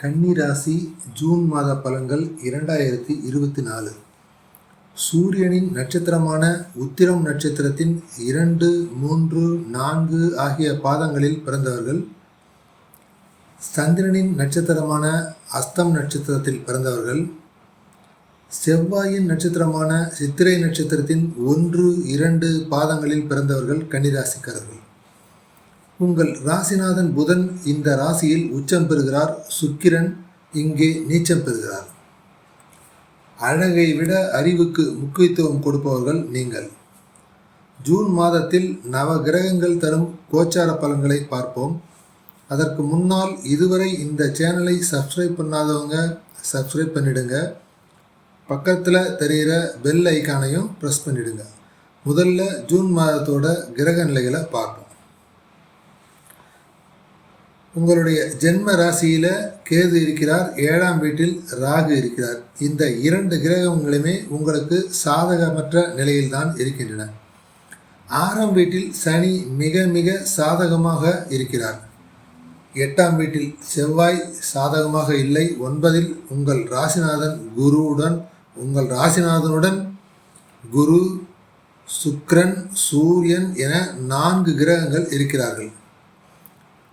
கன்னி ராசி ஜூன் மாத பலன்கள் இரண்டாயிரத்தி இருபத்தி நாலு. சூரியனின் நட்சத்திரமான உத்திரம் நட்சத்திரத்தின் இரண்டு மூன்று நான்கு ஆகிய பாதங்களில் பிறந்தவர்கள் சந்திரனின் நட்சத்திரமான அஸ்தம் நட்சத்திரத்தில் பிறந்தவர்கள் செவ்வாயின் நட்சத்திரமான சித்திரை நட்சத்திரத்தின் ஒன்று இரண்டு பாதங்களில் பிறந்தவர்கள் கன்னிராசிக்காரர்கள். உங்கள் ராசிநாதன் புதன் இந்த ராசியில் உச்சம் பெறுகிறார். சுக்கிரன் இங்கே நீச்சம் பெறுகிறார். அழகை விட அறிவுக்கு முக்கியத்துவம் கொடுப்பவர்கள் நீங்கள். ஜூன் மாதத்தில் நவ கிரகங்கள் தரும் கோச்சார பலன்களை பார்ப்போம். அதற்கு முன்னால் இதுவரை இந்த சேனலை சப்ஸ்கிரைப் பண்ணாதவங்க சப்ஸ்கிரைப் பண்ணிடுங்க. பக்கத்தில் தெரிகிற பெல் ஐக்கானையும் ப்ரெஸ் பண்ணிடுங்க. முதல்ல ஜூன் மாதத்தோட கிரக நிலைகளை பார்ப்போம். உங்களுடைய ஜென்ம ராசியில் கேது இருக்கிறார் ஏழாம் வீட்டில் ராகு இருக்கிறார். இந்த இரண்டு கிரகங்களுமே உங்களுக்கு சாதகமற்ற நிலையில்தான் இருக்கின்றன. ஆறாம் வீட்டில் சனி மிக மிக சாதகமாக இருக்கிறார். எட்டாம் வீட்டில் செவ்வாய் சாதகமாக இல்லை. ஒன்பதில் உங்கள் ராசிநாதன் குருவுடன் உங்கள் ராசிநாதனுடன் குரு சுக்ரன் சூரியன் என நான்கு கிரகங்கள் இருக்கிறார்கள்.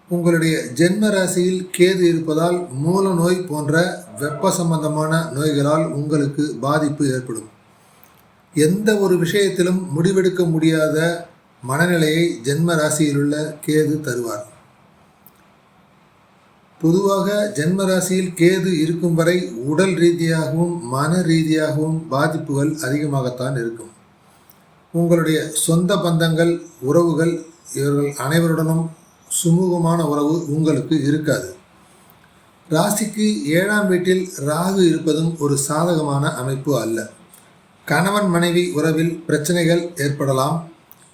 உங்களுடைய ஜென்ம ராசியில் கேது இருப்பதால் மூல நோய் போன்ற வெப்ப சம்பந்தமான நோய்களால் உங்களுக்கு பாதிப்பு ஏற்படும். எந்த ஒரு விஷயத்திலும் முடிவெடுக்க முடியாத மனநிலையை ஜென்ம ராசியிலுள்ள கேது தருவார். பொதுவாக ஜென்ம ராசியில் கேது இருக்கும் வரை உடல் ரீதியாகவும் மன ரீதியாகவும் பாதிப்புகள் அதிகமாகத்தான் இருக்கும். உங்களுடைய சொந்த பந்தங்கள் உறவுகள் இவர்கள் அனைவருடனும் சுமூகமான உறவு உங்களுக்கு இருக்காது. ராசிக்கு ஏழாம் வீட்டில் ராகு இருப்பதும் ஒரு சாதகமான அமைப்பு அல்ல. கணவன் மனைவி உறவில் பிரச்சனைகள் ஏற்படலாம்.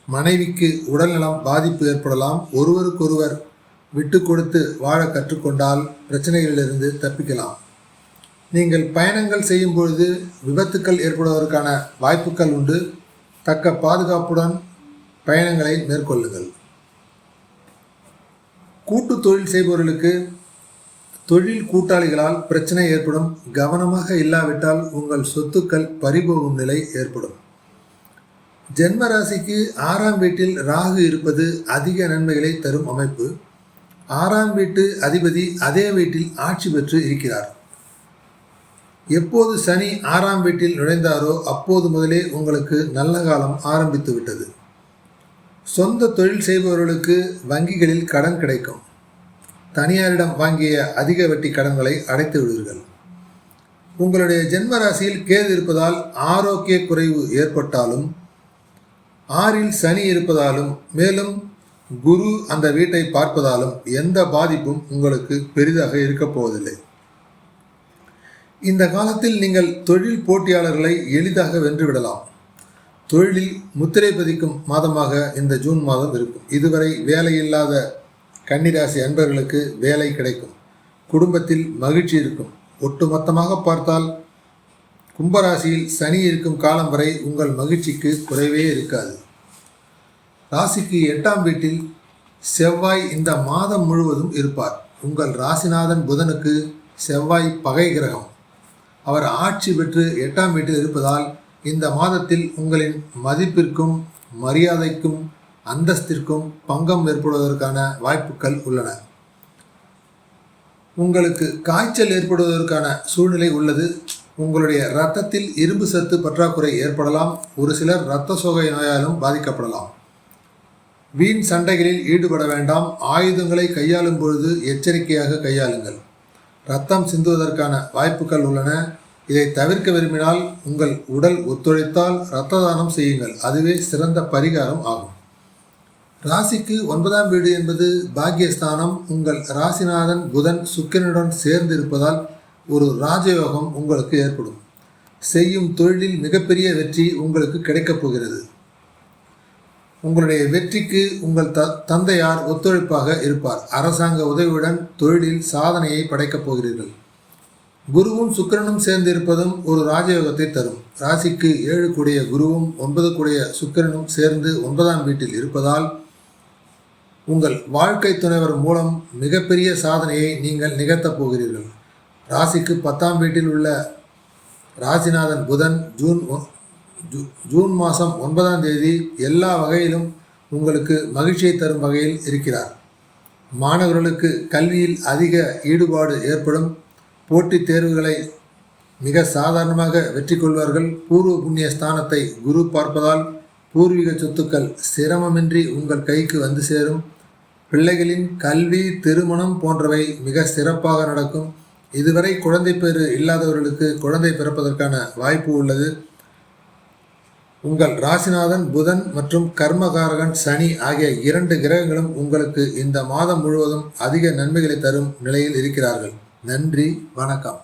மனைவிக்கு உடல்நலம் பாதிப்பு ஏற்படலாம். ஒருவருக்கொருவர் விட்டு கொடுத்து வாழ கற்றுக்கொண்டால் பிரச்சனைகளிலிருந்து தப்பிக்கலாம். நீங்கள் பயணங்கள் செய்யும் பொழுது விபத்துக்கள் ஏற்படுவதற்கான வாய்ப்புகள் உண்டு. தக்க பாதுகாப்புடன் பயணங்களை மேற்கொள்ளுங்கள். கூட்டு தொழில் செய்பவர்களுக்கு தொழில் கூட்டாளிகளால் பிரச்சனை ஏற்படும் கவனமாக இல்லாவிட்டால் உங்கள் சொத்துக்கள் பறிபோகும் நிலை ஏற்படும். ஜென்ம ராசிக்கு ஆறாம் வீட்டில் ராகு இருப்பது அதிக நன்மைகளை தரும் அமைப்பு. ஆறாம் வீட்டு அதிபதி அதே வீட்டில் ஆட்சி பெற்று இருக்கிறார். எப்போது சனி ஆறாம் வீட்டில் நுழைந்தாரோ அப்போது முதலே உங்களுக்கு நல்ல காலம் ஆரம்பித்து விட்டது. சொந்த தொழில் செய்பவர்களுக்கு வங்கிகளில் கடன் கிடைக்கும். தனியாரிடம் வாங்கிய அதிக வட்டி கடன்களை அடைத்து விடுவீர்கள். உங்களுடைய ஜென்ம ராசியில் கேது இருப்பதால் ஆரோக்கிய குறைவு ஏற்பட்டாலும் ஆறில் சனி இருப்பதாலும் மேலும் குரு அந்த வீட்டை பார்ப்பதாலும் எந்த பாதிப்பும் உங்களுக்கு பெரிதாக இருக்கப் போவதில்லை. இந்த காலத்தில் நீங்கள் தொழில் போட்டியாளர்களை எளிதாக வென்றுவிடலாம் தொழிலில் முத்திரை பதிக்கும் மாதமாக இந்த ஜூன் மாதம் இருக்கும். இதுவரை வேலையில்லாத கன்னிராசி அன்பர்களுக்கு வேலை கிடைக்கும். குடும்பத்தில் மகிழ்ச்சி இருக்கும். ஒட்டுமொத்தமாக பார்த்தால் கும்பராசியில் சனி இருக்கும் காலம் வரை உங்கள் மகிழ்ச்சிக்கு குறைவே இருக்காது. ராசிக்கு எட்டாம் வீட்டில் செவ்வாய் இந்த மாதம் முழுவதும் இருப்பார். உங்கள் ராசிநாதன் புதனுக்கு செவ்வாய் பகை கிரகம். அவர் ஆட்சி பெற்று எட்டாம் வீட்டில் இருப்பதால் இந்த மாதத்தில் உங்களின் மதிப்பிற்கும் மரியாதைக்கும் அந்தஸ்திற்கும் பங்கம் ஏற்படுவதற்கான வாய்ப்புகள் உள்ளன. உங்களுக்கு காய்ச்சல் ஏற்படுவதற்கான சூழ்நிலை உள்ளது. உங்களுடைய இரத்தத்தில் இரும்பு சத்து பற்றாக்குறை ஏற்படலாம். ஒரு சிலர் இரத்த சோகை நோயாலும் பாதிக்கப்படலாம். வீண் சண்டைகளில் ஈடுபட வேண்டாம். ஆயுதங்களை கையாளும் பொழுது எச்சரிக்கையாக கையாளுங்கள். ரத்தம் சிந்துவதற்கான வாய்ப்புகள் உள்ளன. இதை தவிர்க்க விரும்பினால் உங்கள் உடல் ஒத்துழைத்தால் இரத்த தானம் செய்யுங்கள். அதுவே சிறந்த பரிகாரம் ஆகும். ராசிக்கு ஒன்பதாம் வீடு என்பது பாக்கியஸ்தானம் உங்கள் ராசிநாதன் புதன் சுக்கிரனுடன் சேர்ந்து இருப்பதால் ஒரு ராஜயோகம் உங்களுக்கு ஏற்படும். செய்யும் தொழிலில் மிகப்பெரிய வெற்றி உங்களுக்கு கிடைக்கப் போகிறது. உங்களுடைய வெற்றிக்கு உங்கள் த தந்தையார் ஒத்துழைப்பாக இருப்பார். அரசாங்க உதவியுடன் தொழிலில் சாதனையை படைக்கப் போகிறீர்கள். குருவும் சுக்கிரனும் சேர்ந்து இருப்பதும் ஒரு ராஜயோகத்தை தரும். ராசிக்கு ஏழு கூடிய குருவும் ஒன்பது கூடிய சுக்கிரனும் சேர்ந்து ஒன்பதாம் வீட்டில் இருப்பதால் உங்கள் வாழ்க்கை துணைவர் மூலம் மிகப்பெரிய சாதனையை நீங்கள் நிகழ்த்தப் போகிறீர்கள். ராசிக்கு பத்தாம் வீட்டில் உள்ள ராசிநாதன் புதன் ஜூன் ஜூ- ஜூன் மாதம் ஒன்பதாம் தேதி எல்லா வகையிலும் உங்களுக்கு மகிழ்ச்சியை தரும் வகையில் இருக்கிறார். மாணவர்களுக்கு கல்வியில் அதிக ஈடுபாடு ஏற்படும். போட்டித் தேர்வுகளை மிக சாதாரணமாக வெற்றி கொள்வார்கள். பூர்வ புண்ணிய ஸ்தானத்தை குரு பார்ப்பதால் பூர்வீக சொத்துக்கள் சிரமமின்றி உங்கள் கைக்கு வந்து சேரும். பிள்ளைகளின் கல்வி திருமணம் போன்றவை மிக சிறப்பாக நடக்கும். இதுவரை குழந்தை பேறு இல்லாதவர்களுக்கு குழந்தை பிறப்பதற்கான வாய்ப்பு உள்ளது. உங்கள் ராசிநாதன் புதன் மற்றும் கர்மகாரகன் சனி ஆகிய இரண்டு கிரகங்களும் உங்களுக்கு இந்த மாதம் முழுவதும் அதிக நன்மைகளை தரும் நிலையில் இருக்கிறார்கள். நன்றி வணக்கம்.